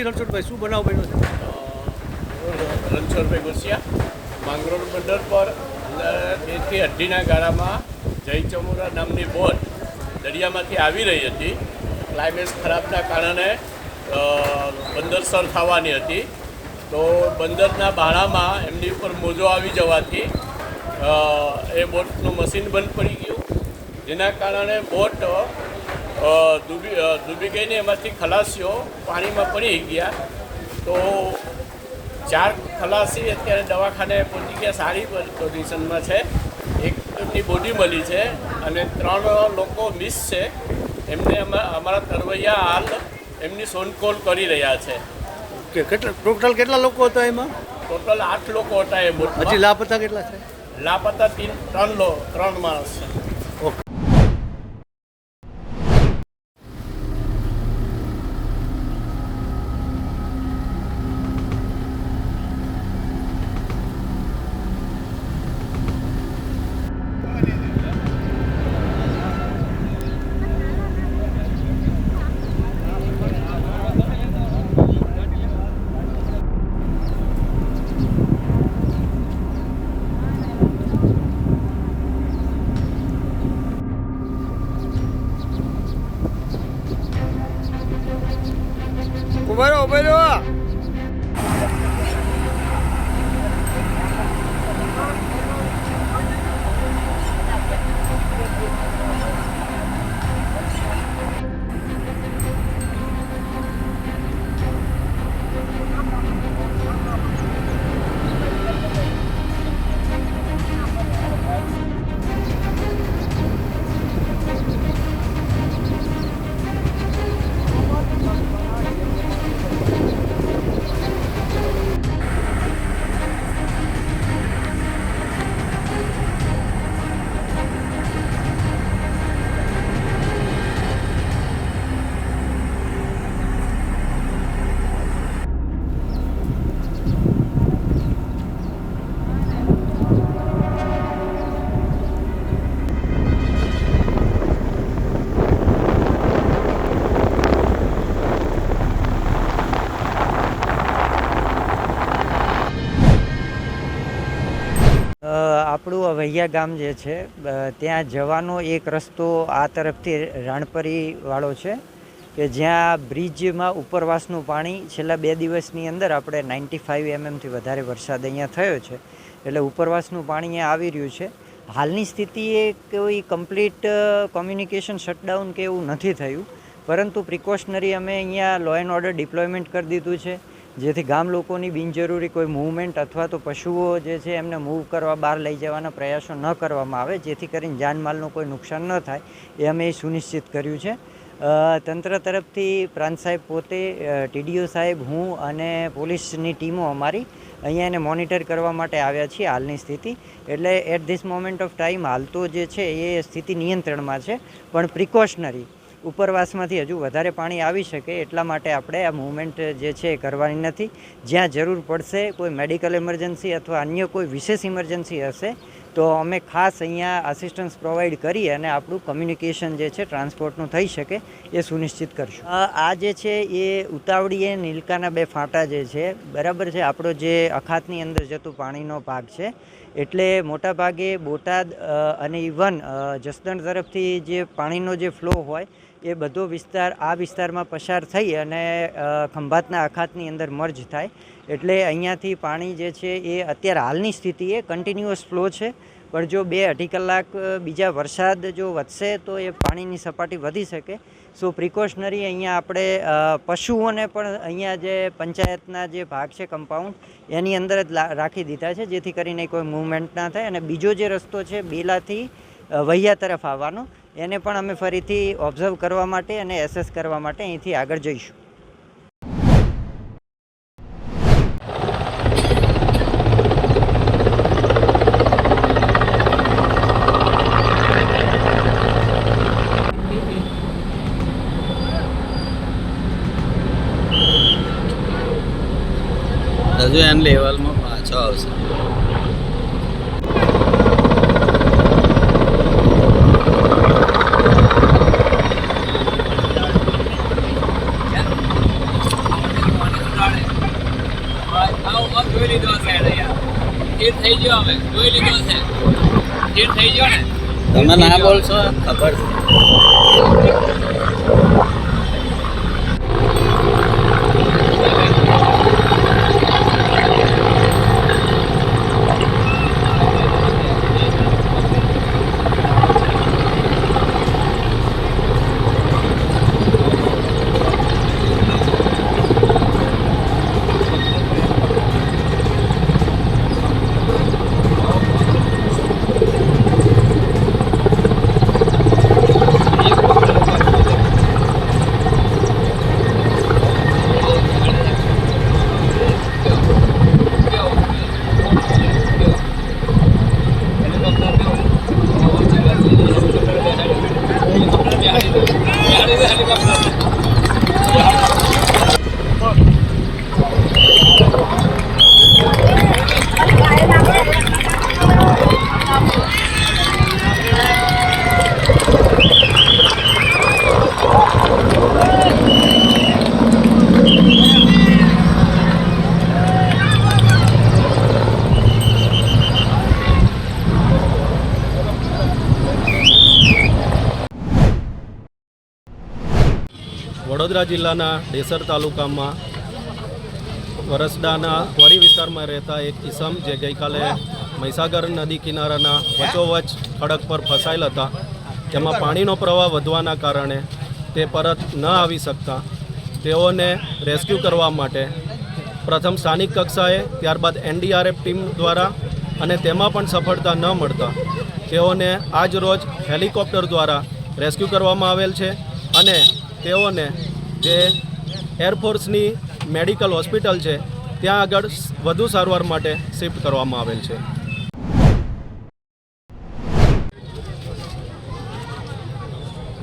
જી રણછોડભાઈ, શું બનાવ બન્યો છે? રણછોડભાઈ ગોસિયા, માંગરોળ બંદર પર બેથી અઢીના ગાળામાં જય ચમુરા નામની બોટ દરિયામાંથી આવી રહી હતી. ક્લાઇમેટ ખરાબના કારણે બંદરસર બંદર સર થવાની હતી. તો બંદરના બાણામાં એમની ઉપર મોજો આવી જવાથી એ બોટનું મશીન બંધ પડી ગયું. જેના કારણે બોટ ડૂબી ડૂબી ગઈને એમાંથી ખલાસીઓ પાણીમાં પડી ગયા. તો ચાર ખલાસી અત્યારે દવાખાને પહોંચી ગયા સારી પોઝિશનમાં છે. એકની બોડી મળી છે અને ત્રણ લોકો મિસ છે. એમને અમા- અમારા તરવૈયા હાલ એમની સોનકોલ કરી રહ્યા છે. કે કેટલા ટોટલ કેટલા લોકો હતા એમાં? ટોટલ આઠ લોકો હતા એ હજી લાપતા કેટલા છે? લાપતા તીન ત્રણ લો ત્રણ માણસ છે. આપણું ગામ જે છે ત્યાં જવાનો એક રસ્તો આ તરફથી રાણપરીવાળો છે કે જ્યાં બ્રિજમાં ઉપરવાસનું પાણી છેલ્લા બે દિવસની અંદર આપણે નાઇન્ટી ફાઇવ એમએમથી વધારે વરસાદ અહીંયા થયો છે. એટલે ઉપરવાસનું પાણી આવી રહ્યું છે. હાલની સ્થિતિએ કોઈ કમ્પ્લીટ કોમ્યુનિકેશન શટડાઉન કે એવું નથી થયું. પરંતુ પ્રિકોશનરી અમે અહીંયા લો એન્ડ ઓર્ડર ડિપ્લોયમેન્ટ કરી દીધું છે. જેથી ગામ લોકોની બિનજરૂરી કોઈ મૂવમેન્ટ અથવા તો પશુઓ જે છે એમને મૂવ કરવા, બહાર લઈ જવાના પ્રયાસો ન કરવામાં આવે, જેથી કરીને જાનમાલનું કોઈ નુકસાન ન થાય, એ અમે સુનિશ્ચિત કર્યું છે. તંત્ર તરફથી પ્રાંત સાહેબ પોતે ટીડીઓ સાહેબ, હું અને પોલીસની ટીમો અમારી અહીંયા એને મોનિટર કરવા માટે આવ્યા છીએ હાલની સ્થિતિ. એટલે at this moment of time હાલ તો જે છે એ સ્થિતિ નિયંત્રણમાં છે, પણ પ્રિકોશનરી ઉપરવાસમાંથી હજુ વધારે પાણી આવી શકે એટલા માટે આપણે આ મૂવમેન્ટ જે છે એ કરવાની નથી. જ્યાં જરૂર પડશે કોઈ મેડિકલ ઇમરજન્સી અથવા અન્ય કોઈ વિશેષ ઇમરજન્સી હશે, તો અમે ખાસ અહીંયા આસિસ્ટન્સ પ્રોવાઈડ કરી અને આપણું કમ્યુનિકેશન જે છે ટ્રાન્સપોર્ટનું થઈ શકે એ સુનિશ્ચિત કરશું. આ જે છે એ ઉતાવળીએ નીલકાના બે ફાંટા જે છે, બરાબર છે? આપણો જે અખાતની અંદર જતું પાણીનો ભાગ છે, એટલે મોટા ભાગે બોટાદ અને ઇવન જસદણ તરફથી જે પાણીનો જે ફ્લો હોય એ બધો વિસ્તાર આ વિસ્તારમાં પસાર થઈ અને ખંભાતના અખાતની અંદર મર્જ થાય. એટલે અહીંયાથી પાણી જે છે એ અત્યારે હાલની સ્થિતિએ કન્ટિન્યુઅસ ફ્લો છે. પણ જો બે અઢી કલાક બીજા વરસાદ જો વધશે તો એ પાણીની સપાટી વધી શકે. સો પ્રિકોશનરી અહીંયા આપણે પશુઓને પણ અહીંયા જે પંચાયતના જે ભાગ છે કમ્પાઉન્ડ એની અંદર જ રાખી દીધા છે. જેથી કરીને કોઈ મૂવમેન્ટ ના થાય અને બીજો જે રસ્તો છે, બેલાથી વહિયા તરફ આવવાનો. એને પણ અમે ફરીથી ઓબ્ઝર્વ કરવા માટે અને એસેસ કરવા માટે અહીંથી આગળ જઈશું. હજુ એના લેવલમાં પાછો આવશે. જે થઈ ગયો તમે ના બોલશો ખબર છે. વડોદરા જિલ્લાના ડેસર તાલુકામાં વરસડાના ક્વરી વિસ્તારમાં રહેતા એક કિસમ જે ગઈકાલે મહીસાગર નદી કિનારાના વચોવચ ખડક પર ફસાયેલ હતા. તેમાં પાણીનો પ્રવાહ વધવાના કારણે તે પરત ન આવી શકતા તેઓને રેસ્ક્યુ કરવા માટે પ્રથમ સ્થાનિક કક્ષાએ ત્યારબાદ એનડીઆરએફ ટીમ દ્વારા અને તેમાં પણ સફળતા ન મળતા તેઓને આજ રોજ હેલિકોપ્ટર દ્વારા રેસ્ક્યુ કરવામાં આવેલ છે અને તેઓને જે એરફોર્સની મેડિકલ હોસ્પિટલ છે, ત્યાં આગળ વધુ સારવાર માટે શિફ્ટ કરવામાં આવેલ છે.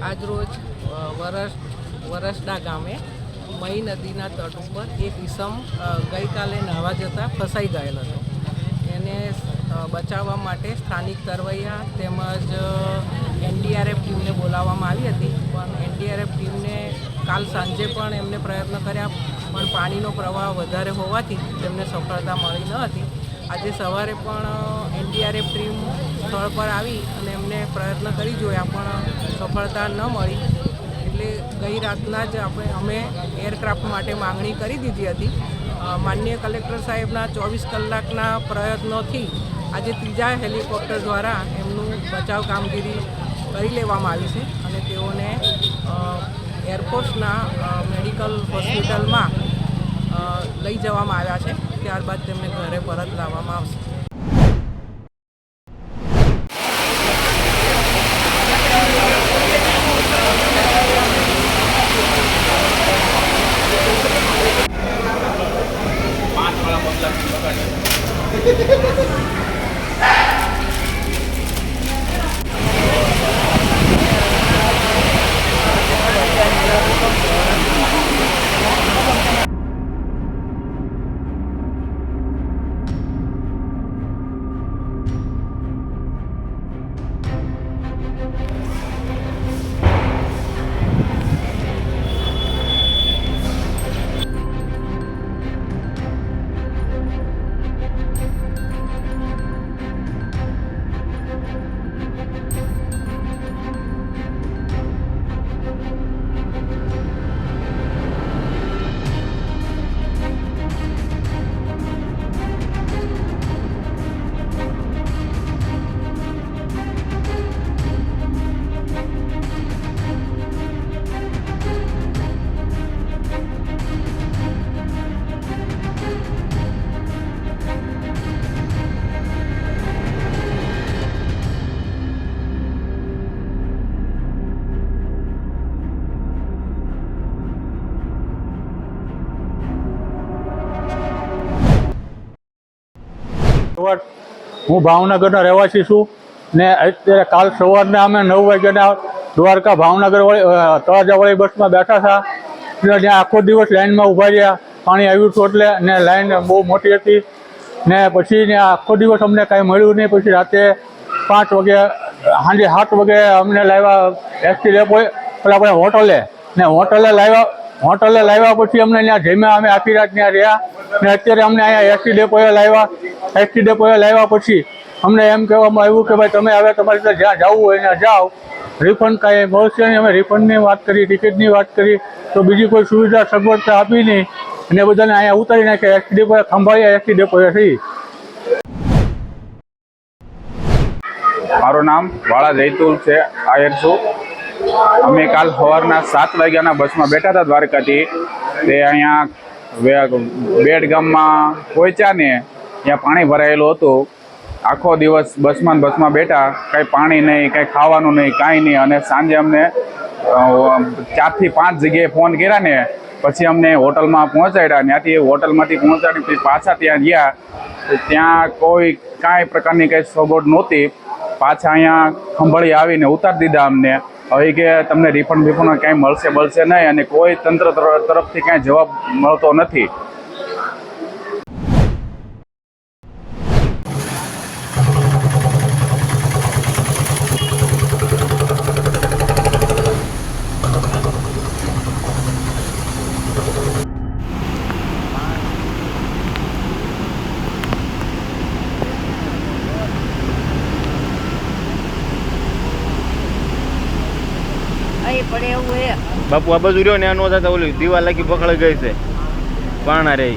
આજરોજ વરસ વરસડા ગામે મહી નદીના તટ ઉપર એક ઈસમ ગઈકાલે નાહવા જતાં ફસાઈ ગયેલ હતો. એને બચાવવા માટે સ્થાનિક તરવૈયા તેમજ એનડીઆરએફ ટીમને બોલાવવામાં આવી હતી. પણ એનડીઆરએફ ટીમને કાલ સાંજે પણ એમને પ્રયત્ન કર્યા, પણ પાણીનો પ્રવાહ વધારે હોવાથી તેમને સફળતા મળી ન હતી. આજે સવારે પણ એનડીઆરએફ ટીમ સ્થળ પર આવી અને એમને પ્રયત્ન કરી જોયા, પણ સફળતા ન મળી. એટલે ગઈ રાતના જ આપણે, અમે એરક્રાફ્ટ માટે માંગણી કરી દીધી હતી. માનનીય કલેક્ટર સાહેબના ચોવીસ કલાકના પ્રયત્નોથી આજે ત્રીજા હેલિકોપ્ટર દ્વારા એમનું બચાવ કામગીરી કરી લેવામાં આવી છે અને તેઓને એરફોર્સના મેડિકલ હોસ્પિટલમાં લઈ જવામાં આવ્યા છે. ત્યારબાદ તેમને ઘરે પરત લાવવામાં આવશે. સવાર હું ભાવનગરના રહેવાસી છું ને અત્યારે કાલ સવારના અમે નવ વાગ્યાના દ્વારકા ભાવનગર તળાજાવાળી બસમાં બેઠા હતા. એટલે ત્યાં આખો દિવસ લાઇનમાં ઊભા રહ્યા. પાણી આવ્યું હતું એટલે ને લાઈન બહુ મોટી હતી. ને પછી ને આખો દિવસ અમને કાંઈ મળ્યું નહીં. પછી રાતે પાંચ વાગે, સાંજે સાત વાગે અમને લાવ્યા એસટી ડેપોએ, પેલા આપણે હોટલે, ને હોટલે લાવ્યા. હોટલે લાવ્યા પછી અમને ત્યાં જમ્યા અમે આખી રાત ત્યાં રહ્યા. ને અત્યારે અમને અહીંયા એસટી ડેપોએ લાવ્યા. એસટી ડેપોએ લાવ્યા પછી અમને એમ કહેવામાં આવ્યું કે ભાઈ તમે હવે તમારી રીતે જ્યાં જવું હોય ત્યાં જાઓ. રિફંડ કાંઈ મળશે નહીં. અમે રિફંડની વાત કરી ટિકિટની વાત કરી. તો બીજી કોઈ સુવિધા, સગવડતા આપી નહીં. અને બધાને અહીંયા ઉતારી નાખે એસટી ડેપોએ ખંભાઈ એસટી ડેપોએ થઈ મારું નામ વાળા જૈતુલ છે. આયર છું. અમે કાલ સવારના સાત વાગ્યાના બસમાં બેઠા હતા દ્વારકાથી. તે અહીંયા બેડ ગામમાં પહોંચ્યા ને ત્યાં પાણી ભરાયેલું હતું. આખો દિવસ બસમાં બસમાં બેઠા. કાંઈ પાણી નહીં, કાંઈ ખાવાનું નહીં, કાંઈ નહીં. અને સાંજે અમને ચારથી પાંચ જગ્યાએ ફોન કર્યા ને, પછી અમને હોટલમાં પહોંચાડ્યા. ત્યાંથી હોટલમાંથી પહોંચાડી પછી પાછા ત્યાં ગયા. ત્યાં કોઈ કાંઈ પ્રકારની કંઈ સગવડ નહોતી. પાછા અહીંયા ખંભળી આવીને ઉતારી દીધા અમને. હવે કે તમને રિફંડ બિફંડ કાંઈ મળશે મળશે નહીં અને કોઈ તંત્ર તરફથી કાંઈ જવાબ મળતો નથી. બાપુ આ બાજુ રહ્યો ને આ નો થતા ઓલી દીવાલ લાગી પકડાઈ ગઈ છે. પાણા રે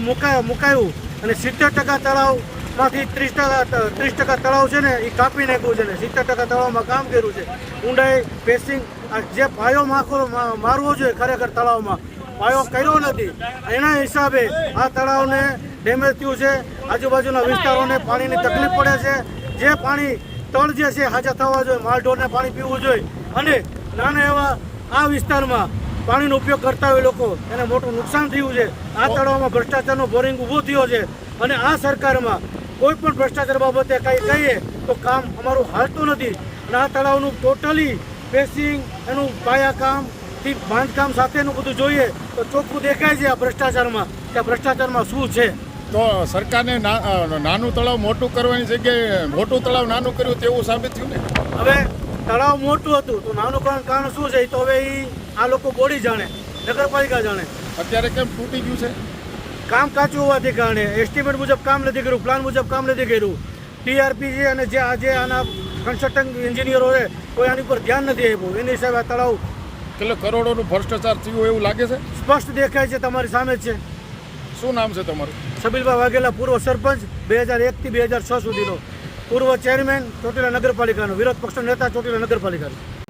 મુકાય, મુકાયું. અને સિત્તેર ટકા તળાવમાંથી ત્રીસ ટકા ત્રીસ ટકા તળાવ છે ને, એ કાપી નાખ્યું છે ને. સિત્તેર ટકા તળાવમાં કામ કર્યું છે. ઊંડાઈ પેસિંગ જે પાયો માખો મારવો જોઈએ ખરેખર તળાવમાં. પાયો કર્યો નથી. એના હિસાબે આ તળાવને ડેમેજ થયું છે. આજુબાજુના વિસ્તારોને પાણીની તકલીફ પડે છે. જે પાણી તળ જે છે હાજર થવા જોઈએ. માલઢોરને પાણી પીવું જોઈએ. અને નાના એવા આ વિસ્તારમાં પાણીનો ઉપયોગ કરતા હોય લોકો એને મોટું નુકસાન થયું છે. આ તળાવમાં ભ્રષ્ટાચારનો બોરિંગ ઊભો થયો છે. અને આ સરકારમાં કોઈ પણ ભ્રષ્ટાચાર બાબતે કંઈ કહીએ તો કામ અમારું હાલતું નથી. અને આ તળાવનું ટોટલી પેસિંગ એનું પાયાકામથી બાંધકામ સાથેનું બધું જોઈએ તો ચોખ્ખું દેખાય છે આ ભ્રષ્ટાચારમાં કે આ ભ્રષ્ટાચારમાં શું છે. તો સરકારને નાનું તળાવ મોટું કરવાની જગ્યાએ મોટું તળાવ નાનું કર્યું તેવું સાબિત થયું ને? હવે તળાવ મોટું હતું તો નાનું કારણ કારણ શું છે? તો હવે ઈ આ લોકો બોડી જાણે નગરપાલિકા જાણે. અત્યારે કેમ તૂટી ગયું છે? કામ કાચું હોવાથી કારણે એસ્ટિમેટ મુજબ કામ નથી કર્યું પ્લાન મુજબ કામ નથી કર્યું. ટીઆરપી છે અને જે આજે આના કન્સ્ટ્રક્શન એન્જિનિયરો છે કોઈ આની ઉપર ધ્યાન નથી આપ્યું. એની હિસાબે આ તળાવ એટલે કરોડોનું ભ્રષ્ટાચાર થયું એવું લાગે છે? સ્પષ્ટ દેખાય છે તમારી સામે છે. શું નામ છે તમારું? સબીલભાઈ વાઘેલા પૂર્વ સરપંચ બે હજાર એકથી બે હજાર છ સુધીનો. પૂર્વ ચેરમેન ચોટીલા નગરપાલિકાનો વિરોધ પક્ષનો નેતા ચોટીલા નગરપાલિકાનો.